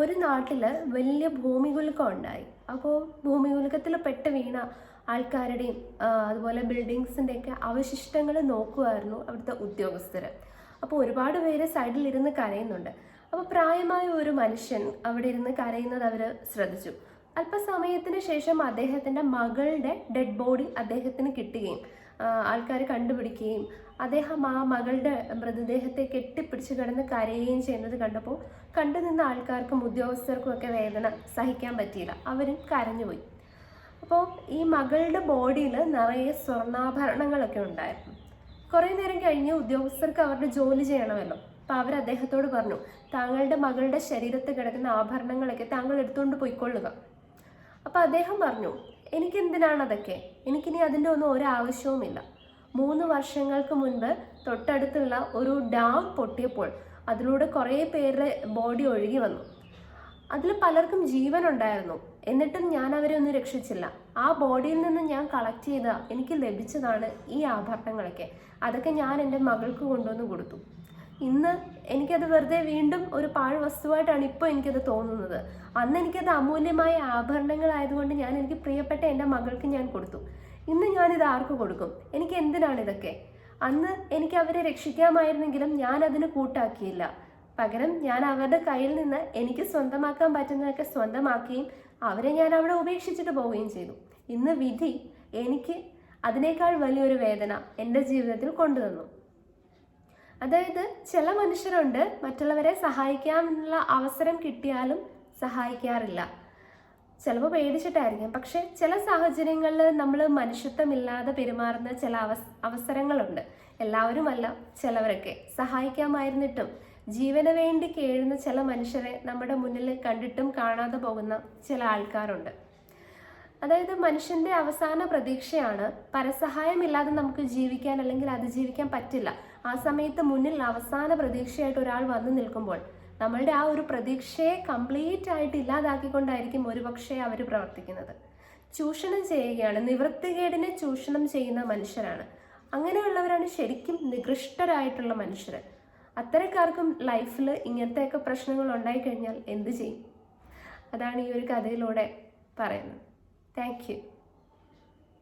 ഒരു നാട്ടിൽ വലിയ ഭൂമികുലുക്കം ഉണ്ടായി. അപ്പോൾ ഭൂമികുലുക്കത്തിൽ പെട്ട് വീണ ആൾക്കാരുടെയും അതുപോലെ ബിൽഡിങ്സിന്റെയൊക്കെ അവശിഷ്ടങ്ങൾ നോക്കുമായിരുന്നു അവിടുത്തെ ഉദ്യോഗസ്ഥർ അപ്പോൾ ഒരുപാട് പേര് സൈഡിലിരുന്ന് കരയുന്നുണ്ട്. അപ്പോൾ പ്രായമായ ഒരു മനുഷ്യൻ അവിടെ ഇരുന്ന് കരയുന്നത് അവർ ശ്രദ്ധിച്ചു. അല്പസമയത്തിന് ശേഷം അദ്ദേഹത്തിന്റെ മകളുടെ ഡെഡ് ബോഡി അദ്ദേഹത്തിന് കിട്ടുകയും ആൾക്കാർ കണ്ടുപിടിക്കുകയും അദ്ദേഹം ആ മകളുടെ മൃതദേഹത്തെ കെട്ടിപ്പിടിച്ച് കിടന്ന് കരയുകയും ചെയ്യുന്നത് കണ്ടപ്പോൾ കണ്ടു നിന്ന ആൾക്കാർക്കും ഉദ്യോഗസ്ഥർക്കും ഒക്കെ വേദന സഹിക്കാൻ പറ്റിയില്ല. അവരും കരഞ്ഞുപോയി. അപ്പോൾ ഈ മകളുടെ ബോഡിയിൽ നിറയെ സ്വർണാഭരണങ്ങളൊക്കെ ഉണ്ടായിരുന്നു. കുറേ നേരം കഴിഞ്ഞ് ഉദ്യോഗസ്ഥർക്ക് അവരുടെ ജോലി ചെയ്യണമല്ലോ. അപ്പോൾ അവർ അദ്ദേഹത്തോട് പറഞ്ഞു താങ്കളുടെ മകളുടെ ശരീരത്ത് കിടക്കുന്ന ആഭരണങ്ങളൊക്കെ താങ്കൾ എടുത്തുകൊണ്ട് പോയിക്കൊള്ളുക. അപ്പോൾ അദ്ദേഹം പറഞ്ഞു എനിക്കെന്തിനാണ് അതൊക്കെ എനിക്കിനി അതിന്റെ ഒന്നും ഒരാവശ്യവുമില്ല. മൂന്ന് വർഷങ്ങൾക്ക് മുൻപ് തൊട്ടടുത്തുള്ള ഒരു ഡാം പൊട്ടിയപ്പോൾ അതിലൂടെ കുറേ പേരുടെ ബോഡി ഒഴുകി വന്നു. അതിൽ പലർക്കും ജീവൻ ഉണ്ടായിരുന്നു എന്നിട്ടും ഞാൻ അവരെ ഒന്നും രക്ഷിച്ചില്ല. ആ ബോഡിയിൽ നിന്ന് ഞാൻ കളക്ട് ചെയ്ത എനിക്ക് ലഭിച്ചതാണ് ഈ ആഭരണങ്ങളൊക്കെ. അതൊക്കെ ഞാൻ എന്റെ മകൾക്ക് കൊണ്ടുവന്ന് കൊടുത്തു. ഇന്ന് എനിക്കത് വെറുതെ വീണ്ടും ഒരു പാഴ് വസ്തുവായിട്ടാണ് ഇപ്പോൾ എനിക്കത് തോന്നുന്നത്. അന്ന് എനിക്കത് അമൂല്യമായ ആഭരണങ്ങളായതുകൊണ്ട് ഞാൻ എനിക്ക് പ്രിയപ്പെട്ട എന്റെ മകൾക്ക് ഞാൻ കൊടുത്തു. ഇന്ന് ഞാനിത് ആർക്ക് കൊടുക്കും? എനിക്ക് എന്തിനാണ് ഇതൊക്കെ? അന്ന് എനിക്ക് അവരെ രക്ഷിക്കാമായിരുന്നെങ്കിലും ഞാൻ അതിന് കൂട്ടാക്കിയില്ല. പകരം ഞാൻ അവരുടെ കയ്യിൽ നിന്ന് എനിക്ക് സ്വന്തമാക്കാൻ പറ്റുന്നതൊക്കെ സ്വന്തമാക്കുകയും അവരെ ഞാൻ അവിടെ ഉപേക്ഷിച്ചിട്ട് പോവുകയും ചെയ്തു. ഇന്ന് വിധി എനിക്ക് അതിനേക്കാൾ വലിയൊരു വേദന എന്റെ ജീവിതത്തിൽ കൊണ്ടുതന്നു. അതായത് ചില മനുഷ്യരുണ്ട് മറ്റുള്ളവരെ സഹായിക്കാനുള്ള അവസരം കിട്ടിയാലും സഹായിക്കാറില്ല. ചിലപ്പോൾ പേടിച്ചിട്ടായിരിക്കും. പക്ഷെ ചില സാഹചര്യങ്ങളിൽ നമ്മൾ മനുഷ്യത്വമില്ലാതെ പെരുമാറുന്ന ചില അവസ് അവസരങ്ങളുണ്ട്. എല്ലാവരുമല്ല ചിലവരൊക്കെ. സഹായിക്കാമായിരുന്നിട്ടും ജീവന് വേണ്ടി കേഴുന്ന ചില മനുഷ്യരെ നമ്മുടെ മുന്നിൽ കണ്ടിട്ടും കാണാതെ പോകുന്ന ചില ആൾക്കാരുണ്ട്. അതായത് മനുഷ്യന്റെ അവസാന പ്രതീക്ഷയാണ്. പരസഹായമില്ലാതെ നമുക്ക് ജീവിക്കാൻ അല്ലെങ്കിൽ അതിജീവിക്കാൻ പറ്റില്ല. ആ സമയത്ത് മുന്നിൽ അവസാന പ്രതീക്ഷയായിട്ട് ഒരാൾ വന്നു നിൽക്കുമ്പോൾ നമ്മളുടെ ആ ഒരു പ്രതീക്ഷയെ കംപ്ലീറ്റ് ആയിട്ട് ഇല്ലാതാക്കിക്കൊണ്ടായിരിക്കും ഒരുപക്ഷെ അവർ പ്രവർത്തിക്കുന്നത്. ചൂഷണം ചെയ്യുകയാണ്. നിവൃത്തികേടിനെ ചൂഷണം ചെയ്യുന്ന മനുഷ്യരാണ്. അങ്ങനെയുള്ളവരാണ് ശരിക്കും നികൃഷ്ടരായിട്ടുള്ള മനുഷ്യർ അത്തരക്കാർക്കും ലൈഫിൽ ഇങ്ങനത്തെയൊക്കെ പ്രശ്നങ്ങൾ ഉണ്ടായിക്കഴിഞ്ഞാൽ എന്ത് ചെയ്യും? അതാണ് ഈ ഒരു കഥയിലൂടെ പറയുന്നത്. Thank you.